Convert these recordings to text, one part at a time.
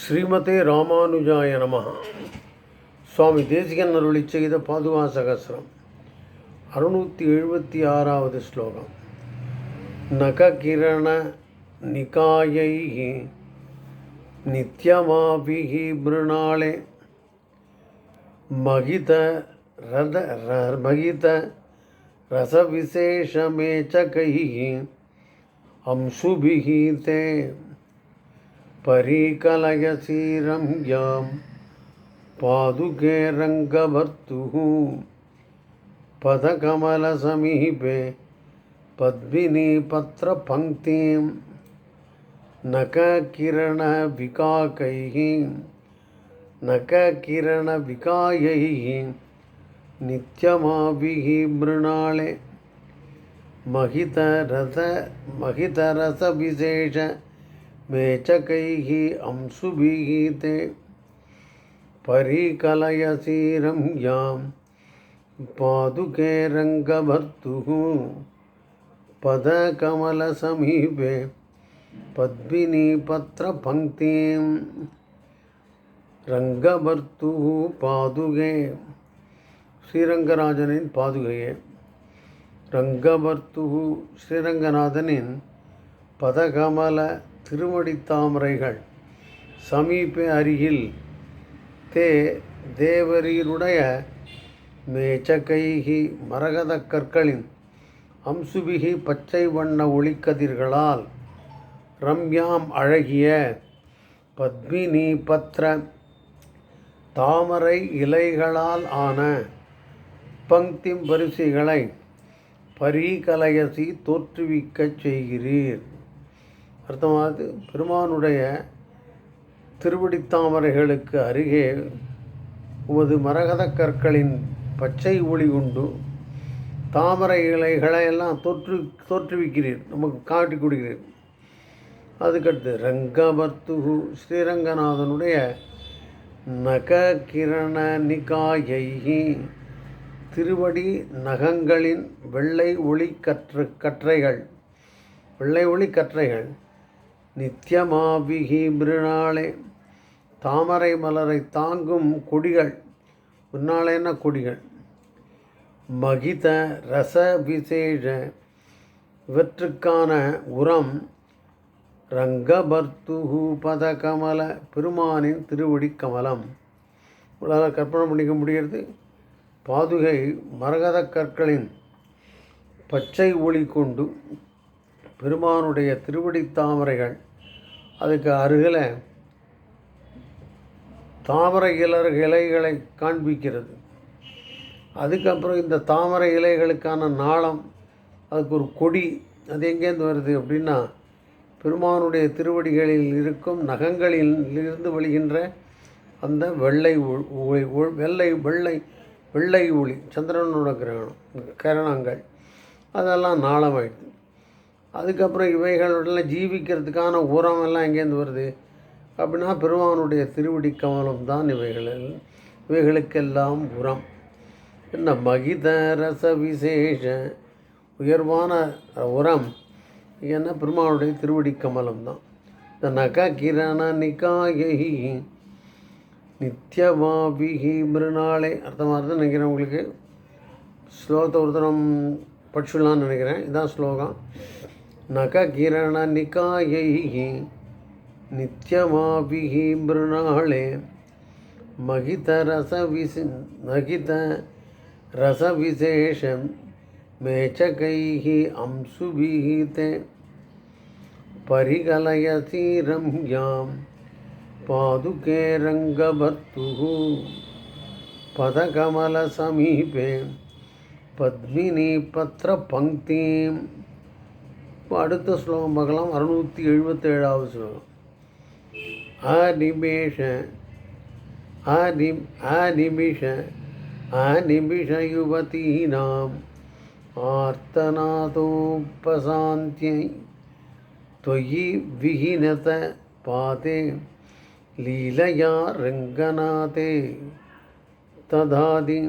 ஸ்ரீமதே ராமானுஜாய நமகா சுவாமி தேசிகன் அருளி செய்த பாதுகா சகசிரம் அறுநூற்றி எழுபத்தி ஆறாவது ஸ்லோகம். நககிரண நிகாயை நித்யமாபிகி மிருணாளே. மகித ரத மகித ரசவிசேஷமேச்சகை அம்சுபிகி தே परीकलयसीरं यां पादुके रङ्गभर्तुः पदकमलसमीपे पद्मिनीपत्रपङ्क्तिं नखकिरणविकाकैः नखकिरणविकायैः नित्यमाभिः मृणाले महितरस महितरसविशेष मेचकैः अंशुभिः ते परिकलयसीरं यां पादुके रङ्गभर्तुः पदकमलसमीपे पद्मिनीपत्रपङ्क्तिं ரங்கபர்த்துः பாதுகே ஸ்ரீரங்கராஜனின் பாதுகையே ரங்கபர்த்துகு ஸ்ரீரங்கநாதனின் பதகமல திருவடித் தாமரைகள் சமீப அருகில் தே தேவரீருடைய மேச்சகைகி மரகத கற்களின் அம்சுபிகி பச்சை வண்ண ஒளிக்கதிர்களால் ரம்யாம் அழகிய பத்மினி பத்ர தாமரை இலைகளால் ஆன பங்கிம் பரிசுகளை பரீகலயசி தோற்றுவிக்கச் செய்கிறீர். அர்த்தமாவது பெருமானுடைய திருவடித்தாமரைகளுக்கு அருகே உமது மரகத கற்களின் பச்சை ஒளி உண்டு. தாமரை இலைகளை எல்லாம் தோற்று தோற்றுவிக்கிறீர். நமக்கு காட்டி கொடுக்கிறீர். அதுக்கடுத்து ரங்கபர்த்துகு ஸ்ரீரங்கநாதனுடைய நக கிரண நிகாயைகி திருவடி நகங்களின் வெள்ளை ஒளி கற்று கற்றைகள் வெள்ளை ஒளி கற்றைகள் நித்தியமாபிகி மிருநாளே தாமரை மலரை தாங்கும் கொடிகள் முன்னாளேன கொடிகள்? மகித ரச விசேஷ இவற்றுக்கான உரம் ரங்கபர்த்துகு பதகமல பெருமானின் திருவடி கமலம் உங்களால் கற்பனை பண்ணிக்க முடிகிறது? பாதுகை மரகத கற்களின் பச்சை ஒளி கொண்டு பெருமானுடைய திருவடி தாமரைகள். அதுக்கு அருகில் தாமரை இலர் இலைகளை காண்பிக்கிறது. அதுக்கப்புறம் இந்த தாமரை இலைகளுக்கான நாளம் அதுக்கு ஒரு கொடி அது எங்கேருந்து வருது அப்படின்னா பெருமானுடைய திருவடிகளில் இருக்கும் நகங்களில் இருந்து வழிகின்ற அந்த வெள்ளை ஒளி வெள்ளை வெள்ளை வெள்ளை ஒளி சந்திரனோட கிரகணம் கிரணங்கள். அதெல்லாம் நாளமாயிடுது அதுக்கப்புறம் இவைகளெல்லாம் ஜீவிக்கிறதுக்கான உரம் எல்லாம் எங்கேருந்து வருது? அப்படின்னா பெருமானுடைய திருவடி கமலம் தான் இவைகள் இவைகளுக்கெல்லாம் உரம். என்ன மகித ரச விசேஷ உயர்வான உரம். என்ன? பெருமானுடைய திருவடி கமலம் தான். இந்த நக கிரண நிகாயி நித்யமாபிகி மிருநாளே அர்த்தமாக தான் நினைக்கிறேன் உங்களுக்கு. ஸ்லோகத்தை ஒருத்தரம் படிச்சுடலான்னு நினைக்கிறேன். இதான் ஸ்லோகம். नखगिरणनिकायैः नित्यमाभिः मृणाळे महितरसविसि नगितरसविशेषं मेचकैः अंशुभिः ते परिकलयसि रम्यां पादुके रङ्गभर्तुः पदकमलसमीपे पद्मिनीपत्रपङ्क्तिं இப்போ அடுத்த ஸ்லோகம் பார்க்கலாம் அறுநூற்றி எழுபத்தேழாவது ஸ்லோகம் அநிமேஷ அனி அநிமிஷ அநிமிஷயுவதீனாம் आर्तनादोपशान्त्यै त्वयि विहीनत पाते लीलया रङ्गनाथे तदादि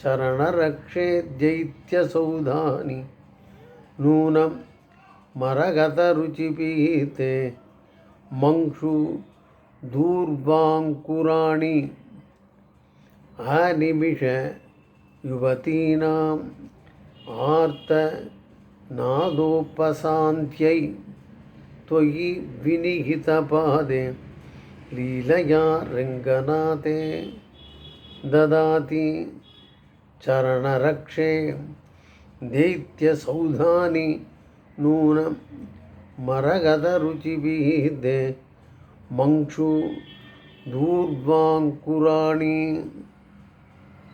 चरणरक्षेद्यैत्यसौधानि नूनं मरगतरुचिपीते रुचि पीते। मंक्षु दूर्वाङ्कुराणी अनिमिष युवतीनाम् त्वयि विनिहितपादे लीलया रङ्गनाथे ददाति चरणरक्षे दैत्यसौधानि ನೂನ ಮರಗದ ರುಚಿಭಿದೆ மங்ஷு ದೂರ್ಧ್ವಾಂಕುರಾಣಿ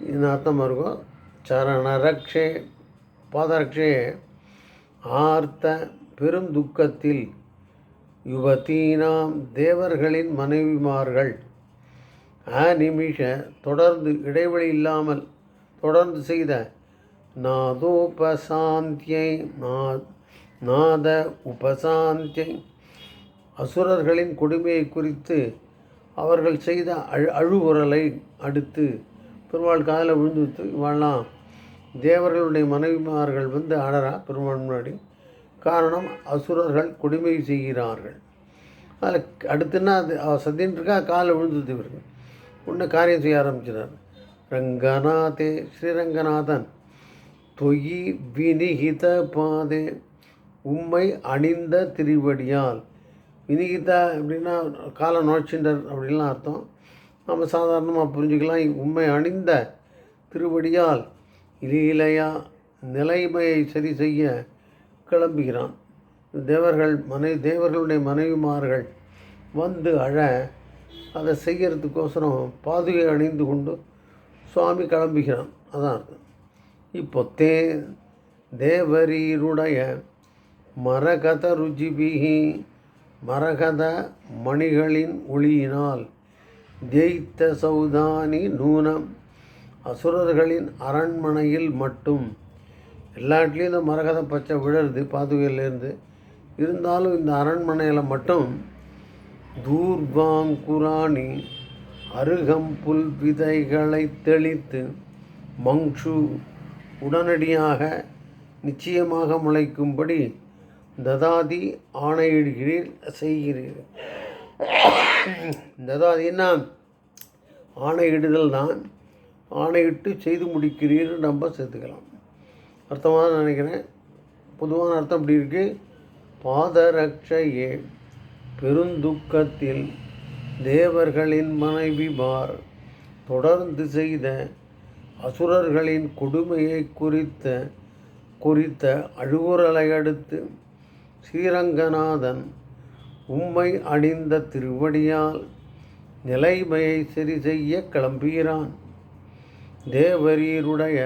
ಇದನ್ನ ಅರ್ಥ ಮಾಡ್ಕೋ சரணரக்ஷே பாதரக்ஷே ஆர்த்த பெரும் துக்கத்தில் யுவத்தீனாம் தேவர்களின் மனைவிமார்கள் அநிமிஷ தொடர்ந்து இடைவெளி இல்லாமல் தொடர்ந்து செய்த நாதோபசாந்தியை நா நாத உபசாந்தி. அசுரர்களின் கொடுமையை குறித்து அவர்கள் செய்த அழு அழுகுரலை அடுத்து பெருமாள் காதில் விழுந்து இவாள்லாம் தேவர்களுடைய மனைவிமார்கள் வந்து அழறா பெருமாள் முன்னாடி. காரணம் அசுரர்கள் கொடுமை செய்கிறார்கள். அதில் அடுத்துன்னா அது சத்தின்னு இருக்கா? காலில் விழுந்து இவருக்கு. உன்னை காரியம் செய்ய ஆரம்பிச்சினார் ரங்கநாதே ஸ்ரீரங்கநாதன் தொயி வினிகித பாதே. உம்மை அணிந்த திருவடியால். வினிகிதா அப்படின்னா கால நோச்சின்றர் அப்படின்லாம் அர்த்தம். நம்ம சாதாரணமாக புரிஞ்சுக்கலாம். உண்மை அணிந்த திருவடியால் இலீலையா நிலைமையை சரி செய்ய கிளம்புகிறான். தேவர்கள் மனை தேவர்களுடைய மனைவிமார்கள் வந்து அழ அதை செய்கிறதுக்கோசரம் பாதுகை அணிந்து கொண்டு சுவாமி கிளம்புகிறான். அதான் அர்த்தம். இப்போ தே தேவரீருடைய மரகத ருஜிபிகி மரகத மணிகளின் ஒளியினால் ஜெயித்த சௌதானி நூனம். அசுரர்களின் அரண்மனையில் மட்டும். எல்லாட்லேயும் இந்த மரகத பச்சை விழருது பாதுகையிலேருந்து. இருந்தாலும் இந்த அரண்மனையில் மட்டும் தூர்வாங்குராணி அருகம்புல் விதைகளை தெளித்து மங்ஷு உடனடியாக நிச்சயமாக முளைக்கும்படி ததாதி ஆணையிடுகிறீர் செய்கிறீர். ததாதின்னா ஆணையிடுதல் தான் ஆணையிட்டு செய்து முடிக்கிறீர் நம்ம சேர்த்துக்கலாம் அர்த்தமாக நினைக்கிறேன். பொதுவான அர்த்தம் இப்படி இருக்குது பாதரட்சையே பெருந்துக்கத்தில் தேவர்களின் மனைவி பார். தொடர்ந்து செய்த அசுரர்களின் கொடுமையை குறித்த குறித்த அழுகுறலை அடுத்து ஸ்ரீரங்கநாதன் உம்மை அணிந்த திருவடியால் நிலைமையை சரி செய்ய கிளம்புகிறான். தேவரீருடைய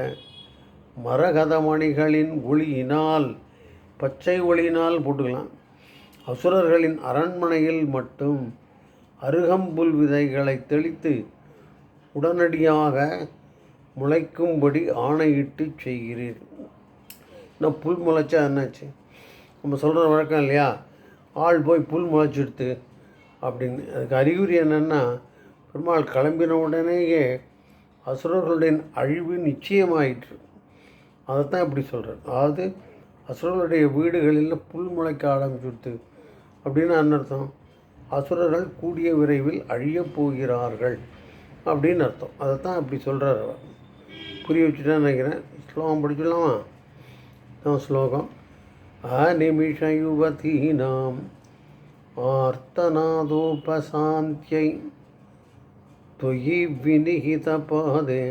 மரகதமணிகளின் ஒளியினால் பச்சை ஒளியினால் போட்டுக்கலாம். அசுரர்களின் அரண்மனையில் மட்டும் அருகம்புல் விதைகளை தெளித்து உடனடியாக முளைக்கும்படி ஆணையிட்டு செய்கிறீர். நான் புல் முளைச்சா என்னாச்சு? நம்ம சொல்கிற வழக்கம் இல்லையா? ஆள் போய் புல் முளைச்சிடுத்து அப்படின்னு. அதுக்கு அறிகுறி என்னென்னா பெருமாள் கிளம்பின உடனேயே அசுரர்களுடைய அழிவு நிச்சயமாயிற்று. அதைத்தான் இப்படி சொல்கிறேன் அதாவது அசுரர்களுடைய வீடுகளில் புல் முளைக்க ஆரம்பிச்சுடுத்து அப்படின்னு அன்னர்த்தம் அசுரர்கள் கூடிய விரைவில் அழியப் போகிறார்கள் அப்படின்னு அர்த்தம். அதைத்தான் அப்படி சொல்கிறார் அவர். புரிய வச்சுட்டேன்னு நினைக்கிறேன். ஸ்லோகம் படிச்சுடலாமா? தான் ஸ்லோகம். अनिमिषयुवतीनाम् आर्तनादोपशान्त्यै त्वयि विनिहितपादे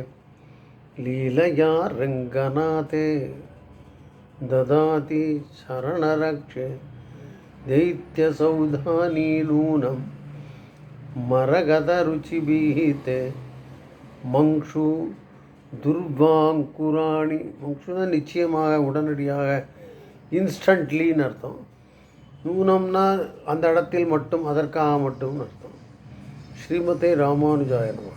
लीलया रङ्गनाथे ददाति शरणरक्षे दैत्यसौधानी नूनं मरगदरुचिभिः ते மங்ஷு துர்வாங்குராணி மங்ஷுனா நிச்சயமாக உடனடியாக இன்ஸ்டன்ட்லின்னு அர்த்தம். நூனம்னா அந்த இடத்தில் மட்டும் அதற்காக மட்டும்னு அர்த்தம். ஸ்ரீமதே ராமானுஜாயனமா